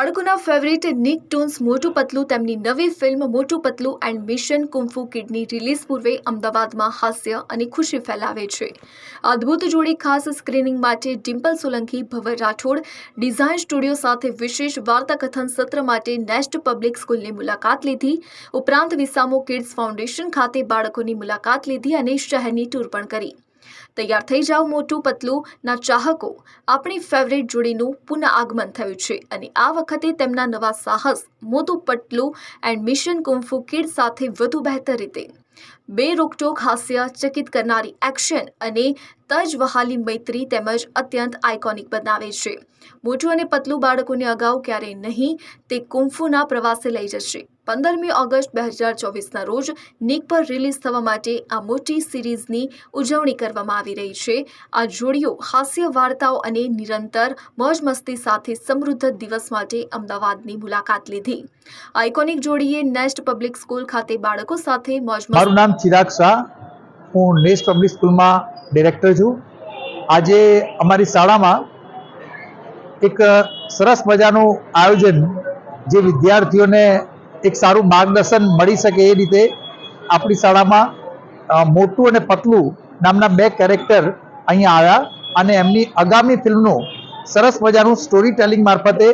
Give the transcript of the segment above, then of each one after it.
બાળકોના favourite Nick ટૂન્સ મોટું પતલું, તેમની નવી film Motu Patlu and mission kung fu kidney release પૂર્વે અમદાવાદમાં હાસ્ય અને ખુશી ફેલાવે છે. અદ્ભુત જોડી ખાસ સ્ક્રીનિંગ માટે ડિમ્પલ સોલંકી, ભવર રાઠોડ ડિઝાઇન સ્ટુડિયો સાથે વિશેષ વાર્તાકથન સત્ર માટે નેસ્ટ પબ્લિક સ્કૂલની મુલાકાત લીધી. ઉપરાંત વિસામો કિડ્સ ફાઉન્ડેશન ખાતે બાળકોની મુલાકાત લીધી અને શહેરની ટૂર પણ કરી. તૈયાર થઈ જાઓ મોટું પતલું, ના ચાહકો. આપણી ફેવરેટ જોડીનું પુનઃ આગમન થયું છે અને આ વખતે તેમના નવા સાહસ, Motu Patlu and mission kung kid સાથે વધુ બહેતર રીતે. બે રોકટોક હાસ્ય ચકિત કરનારી એક્શન અને તજ વહાલી મૈત્રી તેમજ અત્યંત આઇકોનિક બનાવે છે. મોટું અને પતલું બાળકોને અગાઉ ક્યારેય નહીં, તે કુંફુના પ્રવાસે લઈ જશે. પંદરમી ઓગસ્ટ બે હજાર ચોવીસના રોજ નિક પર રિલીઝ થવા માટે આ મોટી સિરીઝની ઉજવણી કરવામાં આવી રહી છે. આ જોડીઓ હાસ્ય વાર્તાઓ અને નિરંતર મોજ મસ્તી સાથે સમૃદ્ધ દિવસ માટે અમદાવાદની મુલાકાત લીધી. આઇકોનિક જોડીએ નેસ્ટ પબ્લિક સ્કૂલ ખાતે બાળકો સાથે મોજ મસ્તી મારું નામ ચિરાગ શાહ. હું નેસ્ટ પબ્લિક સ્કૂલમાં ડિરેક્ટર છું. આજે અમારી શાળામાં એક સરસ મજાનું આયોજન જે વિદ્યાર્થીઓને એક સારું માર્ગદર્શન મળી શકે એ રીતે આપણી શાળામાં મોટું અને પતલું નામના બે કેરેક્ટર અહીંયા આવ્યા અને એમની આગામી ફિલ્મનું સરસ મજાનું સ્ટોરી ટેલિંગ મારફતે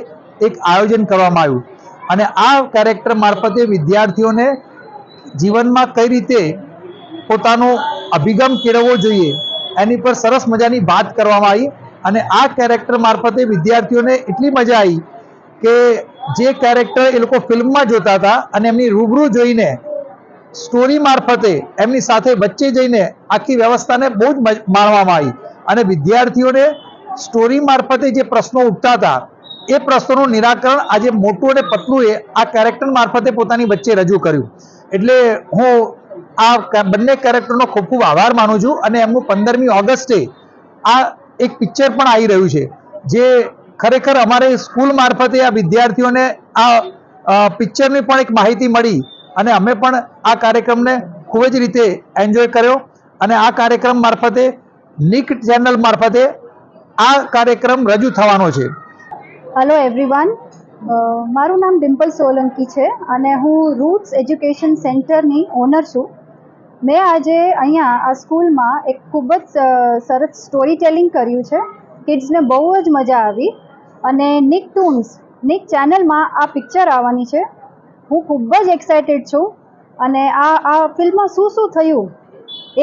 એક આયોજન કરવામાં આવ્યું. અને આ કેરેક્ટર મારફતે વિદ્યાર્થીઓને જીવનમાં કઈ રીતે પોતાનો અભિગમ કેળવવો જોઈએ, એની પર સરસ મજાની વાત કરવામાં આવી અને આ કેરેક્ટર મારફતે વિદ્યાર્થીઓને એટલી મજા આવી કે જે કેરેક્ટર એ લોકો ફિલ્મમાં જોતા હતા અને એમની રૂબરૂ જોઈને સ્ટોરી મારફતે એમની સાથે વચ્ચે જઈને આખી વ્યવસ્થાને બહુ જ માણવામાં આવી અને વિદ્યાર્થીઓને સ્ટોરી મારફતે જે પ્રશ્નો ઉઠતા હતા એ પ્રશ્નોનું નિરાકરણ આજે મોટું અને પતલું આ કેરેક્ટર મારફતે પોતાની વચ્ચે રજૂ કર્યું. એટલે હું આ બંને કેરેક્ટરનો ખૂબ ખૂબ આભાર માનું છું અને એમનું પંદરમી ઓગસ્ટે આ એક પિક્ચર પણ આવી રહ્યું છે, જે ખરેખર અમારે સ્કૂલ મારફતે આ વિદ્યાર્થીઓને આ પિક્ચરની પણ એક માહિતી મળી અને અમે પણ આ કાર્યક્રમને ખૂબ જ રીતે એન્જોય કર્યો અને આ કાર્યક્રમ મારફતે નિક ચેનલ મારફતે આ કાર્યક્રમ રજૂ થવાનો છે. હલો એવરીવન મારું નામ ડિમ્પલ સોલંકી છે અને હું રૂટ્સ એજ્યુકેશન સેન્ટરની ઓનર છું. મેં આજે અહીંયા આ સ્કૂલમાં એક ખૂબ જ સરસ સ્ટોરી ટેલિંગ કર્યું છે. કિડ્સને બહુ જ મજા આવી અને નિક ટૂન્સ નિક ચેનલમાં આ પિક્ચર આવવાની છે. હું ખૂબ જ એક્સાઇટેડ છું અને આ આ ફિલ્મમાં શું શું થયું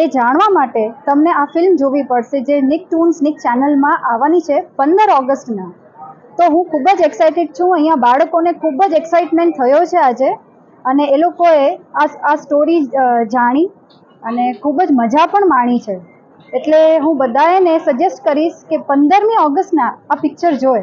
એ જાણવા માટે તમને આ ફિલ્મ જોવી પડશે જે નિક ટૂન્સ નિક ચેનલમાં આવવાની છે પંદર ઓગસ્ટના. તો હું ખૂબ જ એક્સાઇટેડ છું. અહીંયા બાળકોને ખૂબ જ એક્સાઇટમેન્ટ થયો છે આજે. અને એ લોકોએ આ આ સ્ટોરી જાણી અને ખૂબ જ મજા પણ માણી છે. એટલે હું બધાએને સજેસ્ટ કરીશ કે પંદરમી ઓગસ્ટના આ પિક્ચર જોએ